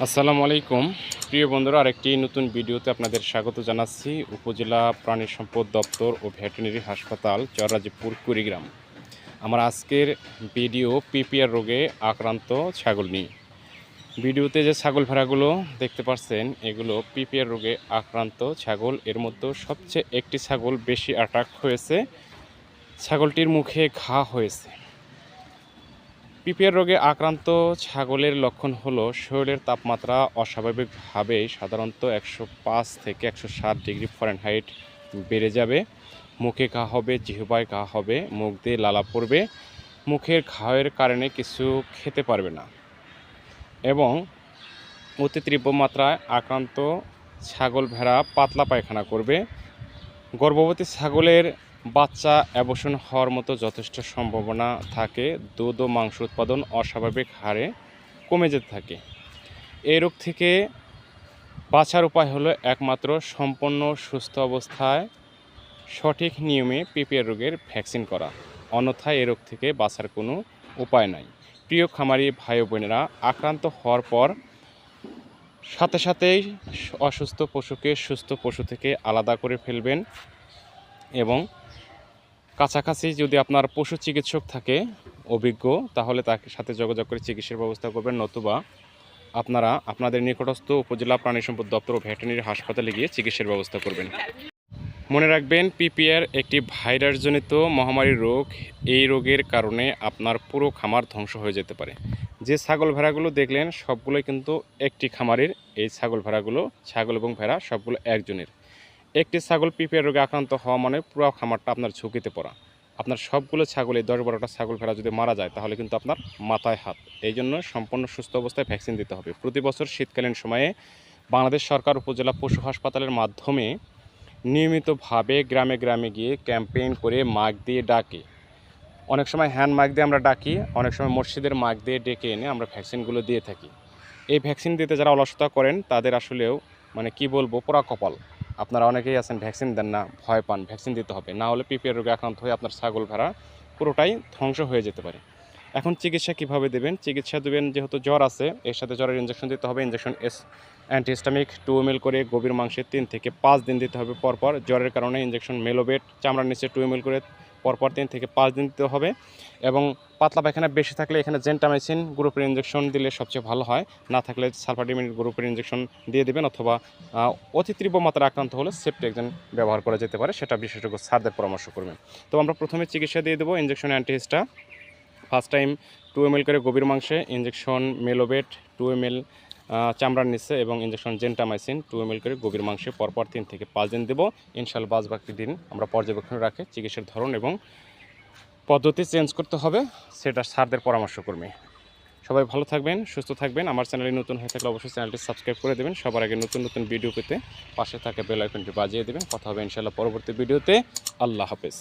আসসালামু আলাইকুম। প্রিয় বন্ধুরা, আরেকটি নতুন ভিডিওতে আপনাদের স্বাগত জানাচ্ছি। উপজেলা প্রাণী সম্পদ দপ্তর ও ভেটেরিনারি হাসপাতাল চররাজীবপুর কুড়িগ্রাম। আমার আজকের ভিডিও পিপিআর রোগে আক্রান্ত ছাগল নিয়ে। ভিডিওতে যে ছাগল ভেড়াগুলো দেখতে পাচ্ছেন, এগুলো পিপিআর রোগে আক্রান্ত ছাগল। এর মধ্যে সবচেয়ে একটি ছাগল বেশি অ্যাটাক হয়েছে। ছাগলটির মুখে ঘা হয়েছে। পিপিআর রোগে আক্রান্ত ছাগলের লক্ষণ হলো শরীরের তাপমাত্রা অস্বাভাবিকভাবে সাধারণত একশো পাঁচ থেকে একশো সাত ডিগ্রি ফরেনহাইট বেড়ে যাবে। মুখে ঘা হবে, জিহবায় ঘা হবে, মুখ দিয়ে লালা পড়বে, মুখের ঘায়ের কারণে কিছু খেতে পারবে না। এবং অতি তীব্র মাত্রায় আক্রান্ত ছাগল ভেড়া পাতলা পায়খানা করবে। গর্ভবতী ছাগলের বাচ্চা অ্যাবর্ষণ হওয়ার মতো যথেষ্ট সম্ভাবনা থাকে, দুধ ও মাংস উৎপাদন অস্বাভাবিক হারে কমে যেতে থাকে। এই রোগ থেকে বাঁচার উপায় হলো একমাত্র সম্পূর্ণ সুস্থ অবস্থায় সঠিক নিয়মে পিপিআর রোগের ভ্যাকসিন করা। অন্যথায় এই রোগ থেকে বাঁচার কোনো উপায় নাই। প্রিয় খামারি ভাই বোনেরা, আক্রান্ত হওয়ার পর সাথে সাথেই অসুস্থ পশুকে সুস্থ পশু থেকে আলাদা করে ফেলবেন এবং কাছাকাছি যদি আপনার পশু চিকিৎসক থাকে, অভিজ্ঞ, তাহলে তাকে সাথে যোগাযোগ করে চিকিৎসার ব্যবস্থা করবেন, নতুবা আপনারা আপনাদের নিকটস্থ উপজেলা প্রাণী সম্পদ দপ্তর ও ভেটেরিনারি হাসপাতালে গিয়ে চিকিৎসার ব্যবস্থা করবেন। মনে রাখবেন, পিপিআর একটি ভাইরাসজনিত মহামারী রোগ। এই রোগের কারণে আপনার পুরো খামার ধ্বংস হয়ে যেতে পারে। যে ছাগল ভেড়াগুলো দেখলেন, সবগুলোই কিন্তু একটি খামারের। এই ছাগল ভেড়াগুলো, ছাগল এবং ভেড়া সবগুলো একজনের। একটি ছাগল পিপিআর রোগে আক্রান্ত হওয়া মানে পুরো খামারটা আপনার ঝুঁকিতে পড়া। আপনার সবগুলো ছাগল, এই দশ বারোটা ছাগল ভেড়া যদি মারা যায়, তাহলে কিন্তু আপনার মাথায় হাত। এই জন্য সম্পূর্ণ সুস্থ অবস্থায় ভ্যাকসিন দিতে হবে। প্রতি বছর শীতকালীন সময়ে বাংলাদেশ সরকার উপজেলা পশু হাসপাতালের মাধ্যমে নিয়মিতভাবে গ্রামে গ্রামে গিয়ে ক্যাম্পেইন করে মাগ দিয়ে ডাকে। অনেক সময় হ্যান্ড মাগ দিয়ে আমরা ডাকি, অনেক সময় মসজিদের মাগ দিয়ে ডেকে এনে আমরা ভ্যাকসিনগুলো দিয়ে থাকি। এই ভ্যাকসিন দিতে যারা অলসতা করেন, তাদের আসলেও মানে কি বলব, পোড়া কপাল। আপনারা অনেকেই আছেন ভ্যাকসিন দেন না, ভয় পান ভ্যাকসিন দিতে হবে। না হলে পিপিআর রোগে আক্রান্ত হয়ে আপনার ছাগল ভেড়া পুরোটাই ধ্বংস হয়ে যেতে পারে। এখন চিকিৎসা কীভাবে দেবেন? চিকিৎসা দেবেন যেহেতু জ্বর আছে, এর সাথে জ্বরের ইঞ্জেকশন দিতে হবে। ইঞ্জেকশন এস অ্যান্টিস্টামিক টু এম করে গভীর মাংসে তিন থেকে পাঁচ দিন দিতে হবে। পরপর জ্বরের কারণে ইঞ্জেকশন মেলোবেট চামড়ার নিচে টু এম করে পরপর তিন থেকে পাঁচ দিন দিতে হবে এবং পাতলা পায়খানা বেশি থাকলে এখানে জেন্টামাইসিন, গ্রুপের ইঞ্জেকশন দিলে সবচেয়ে ভালো হয়। না থাকলে সালফাডিমিন গ্রুপের ইঞ্জেকশন দিয়ে দেবেন অথবা অতি তীব্র মাত্রা আক্রান্ত হলে সেপ্টেক্সেন ব্যবহার করা যেতে পারে, সেটা বিশেষজ্ঞ স্যারদের পরামর্শ করবেন। তো আমরা প্রথমে চিকিৎসা দিয়ে দেবো injection antihistamine first time two M L করে গভীর মাংসে ইঞ্জেকশন মেলোবেট টু এম এল চামড়ার নিচে এবং ইঞ্জেকশন জেন্টামাইসিন টু এম করে গভীর মাংসে পরপর তিন থেকে পাঁচ দিন দেবো। ইনশাল্লাহ বাদ বাকি দিন আমরা পর্যবেক্ষণ রাখে, চিকিৎসার ধরন এবং পদ্ধতি চেঞ্জ করতে হবে, সেটা স্যারদের পরামর্শ করবে সবাই ভালো থাকবেন, সুস্থ থাকবেন। আমার চ্যানেলে নতুন হয়ে থাকলে অবশ্যই চ্যানেলটি সাবস্ক্রাইব করে দেবেন। সবার আগে নতুন নতুন ভিডিও পেতে পাশে থাকা বেল আইকনটি বাজিয়ে দেবেন। কথা হবে ইনশাল্লাহ পরবর্তী ভিডিওতে। আল্লাহ হাফেজ।